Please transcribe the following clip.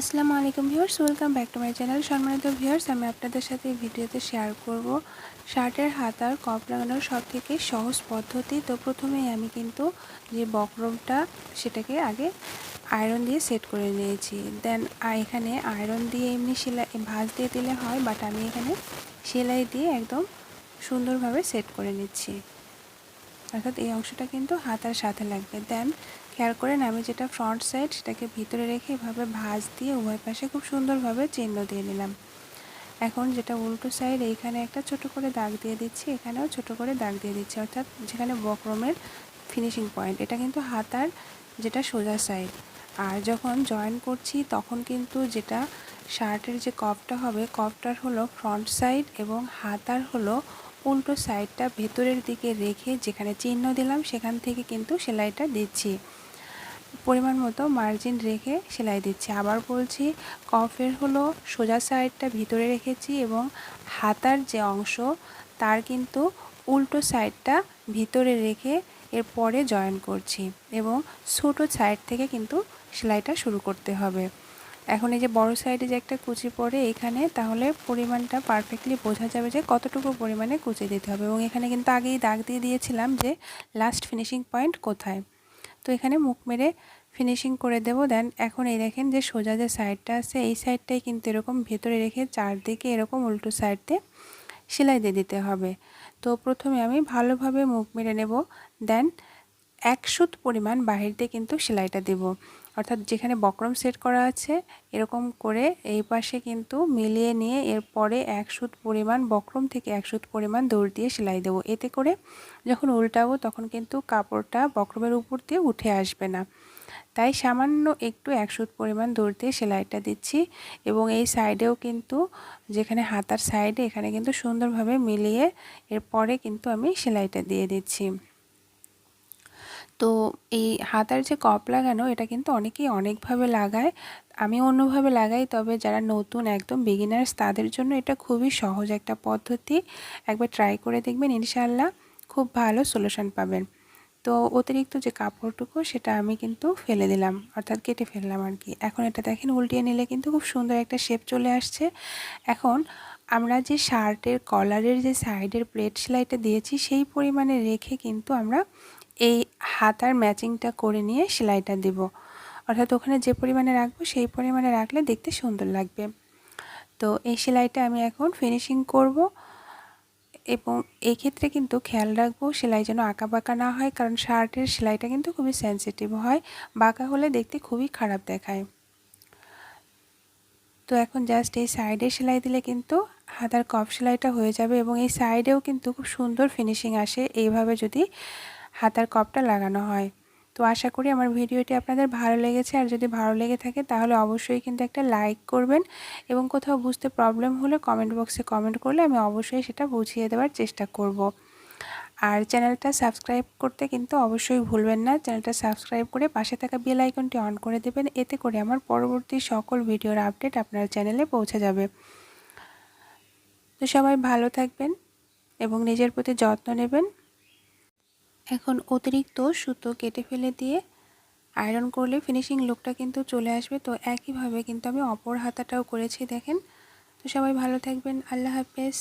আসসালামু আলাইকুম viewers, welcome back to my channel. সম্মানিত ভিউয়ার্স, আমি আপনাদের সাথে এই ভিডিওতে শেয়ার করব। শার্টের, হাতার কপ লাগানোর সব থেকে সহজ পদ্ধতি। তো প্রথমেই আমি কিন্তু যে বক্রমটা, সেটাকে আগে আয়রন দিয়ে সেট করে নিয়েছি। দেন এখানে আয়রন দিয়ে এমনি সেলাই, ভাঁজ দিয়ে দিলে হয় বাট আমি এখানে সেলাই দিয়ে একদম সুন্দরভাবে সেট করে নিচ্ছি। অর্থাৎ এই অংশটা কিন্তু হাতার সাথে লাগবে। দেন খেয়াল করেন, আমি যেটা ফ্রন্ট সাইড সেটাকে ভিতরে রেখে এভাবে ভাঁজ দিয়ে উভয় পাশে খুব সুন্দরভাবে চিহ্ন দিয়ে নিলাম। এখন যেটা উল্টো সাইড এইখানে একটা ছোট করে দাগ দিয়ে দিচ্ছি, এখানেও ছোট করে দাগ দিয়ে দিচ্ছি। অর্থাৎ যেখানে বক্রমের ফিনিশিং পয়েন্ট এটা কিন্তু হাতার যেটা সোজা সাইড আর যখন জয়েন করছি, তখন কিন্তু যেটা শার্টের যে কপটা হবে কপটার হলো ফ্রন্ট সাইড এবং হাতার হলো উল্টো সাইডটা ভেতরের দিকে রেখে যেখানে চিহ্ন দিলাম, সেখান থেকে কিন্তু সেলাইটা দিচ্ছি। পরিমাণ মতো মার্জিন রেখে সেলাই দিচ্ছি। আবার বলছি, কফের হলো সোজা সাইডটা ভিতরে রেখেছি এবং হাতার যে অংশ, তার কিন্তু উল্টো সাইডটা ভিতরে রেখে এরপরে জয়েন করছি এবং ছোটো সাইড থেকে কিন্তু সেলাইটা শুরু করতে হবে। এখন এই যে বড় সাইডে যে একটা কুচি পড়ে এখানে, তাহলে পরিমাণটা পারফেক্টলি বোঝা যাবে যে কতটুকু পরিমাণে কুচি দিতে হবে এবং এখানে কিন্তু আগেই দাগ দিয়ে দিয়েছিলাম যে লাস্ট ফিনিশিং পয়েন্ট কোথায়। তো এখানে মুখ মেরে ফিনিশিং করে দেবো। দেন এখন এই দেখেন যে সোজা যে সাইডটা আছে, এই সাইডটাই কিন্তু এরকম ভেতরে রেখে চারদিকে এরকম উল্টো সাইডতে সেলাই দিয়ে দিতে হবে। তো প্রথমে আমি ভালোভাবে মুখ মেরে নেব। দেন এক সুত পরিমাণ বাহির দিয়ে কিন্তু সেলাইটা দেব। অর্থাৎ যেখানে বক্রম সেট করা আছে, এরকম করে এই পাশে কিন্তু মিলিয়ে নিয়ে এরপরে এক সুত পরিমাণ, বক্রম থেকে এক সুত পরিমাণ দৌড় দিয়ে সেলাই দেবো। এতে করে যখন উল্টাবো তখন কিন্তু কাপড়টা বক্রমের উপর দিয়ে উঠে আসবে না। তাই সামান্য একটু এক সুত পরিমাণ দৌড় দিয়ে সেলাইটা দিচ্ছি এবং এই সাইডেও কিন্তু যেখানে হাতার সাইডে, এখানে কিন্তু সুন্দরভাবে মিলিয়ে এরপরে কিন্তু আমি সেলাইটা দিয়ে দিচ্ছি। তো এই হাতার যে কপ লাগানো, এটা কিন্তু অনেকেই অনেকভাবে লাগায়। আমি অন্যভাবে লাগাই, তবে যারা নতুন, একদম বিগিনার্স তাদের জন্য এটা খুবই সহজ একটা পদ্ধতি। একবার ট্রাই করে দেখবেন ইনশাল্লাহ খুব ভালো সলিউশন পাবেন। তো অতিরিক্ত যে কাপড়টুকু, সেটা আমি কিন্তু ফেলে দিলাম, অর্থাৎ কেটে ফেললাম আর কি। এখন এটা দেখেন, উল্টিয়ে নিলে কিন্তু খুব সুন্দর একটা শেপ চলে আসছে। এখন আমরা যে শার্টের কলারের যে সাইডের প্লেট সেলাইটা দিয়েছি, সেই পরিমাণে রেখে কিন্তু আমরা এই হাতার ম্যাচিংটা করে নিয়ে সেলাইটা দেব। অর্থাৎ ওখানে যে পরিমাণে রাখব, সেই পরিমাণে রাখলে দেখতে সুন্দর লাগবে। তো এই সেলাইটা আমি এখন ফিনিশিং করব এবং ক্ষেত্রে কিন্তু খেয়াল রাখব সেলাই যেন আঁকা বাঁকা না হয়, কারণ শার্টের সেলাইটা কিন্তু খুবই সেন্সিটিভ হয়, বাঁকা হলে দেখতে খুবই খারাপ দেখায়। তো এখন জাস্ট এই সাইডে সেলাই দিলে কিন্তু হাতার কফ সেলাইটা হয়ে যাবে এবং এই সাইডেও কিন্তু খুব সুন্দর ফিনিশিং আসে। এইভাবে যদি হাতার কপটা লাগানো হয়। তো আশা করি আমার ভিডিওটি আপনাদের ভালো লেগেছে। আর যদি ভালো লেগে থাকে তাহলে অবশ্যই কিন্তু একটা লাইক করবেন এবং কোথাও বুঝতে প্রবলেম হলে কমেন্ট বক্সে কমেন্ট করলে আমি অবশ্যই সেটা বুঝিয়ে দেওয়ার চেষ্টা করব। আর চ্যানেলটা সাবস্ক্রাইব করতে কিন্তু অবশ্যই ভুলবেন না। চ্যানেলটা সাবস্ক্রাইব করে পাশে থাকা বেল আইকনটি অন করে দেবেন। এতে করে আমার পরবর্তী সকল ভিডিওর আপডেট আপনার চ্যানেলে পৌঁছে যাবে। তো সবাই ভালো থাকবেন এবং নিজের প্রতি যত্ন নেবেন। এখন অতিরিক্ত সুতো কেটে ফেলে দিয়ে আয়রন করলে ফিনিশিং লুকটা কিন্তু চলে আসবে। তো একইভাবে কিন্তু আমি অপর হাতাটাও করেছি, দেখেন। তো সবাই ভালো থাকবেন, আল্লাহ হাফেজ।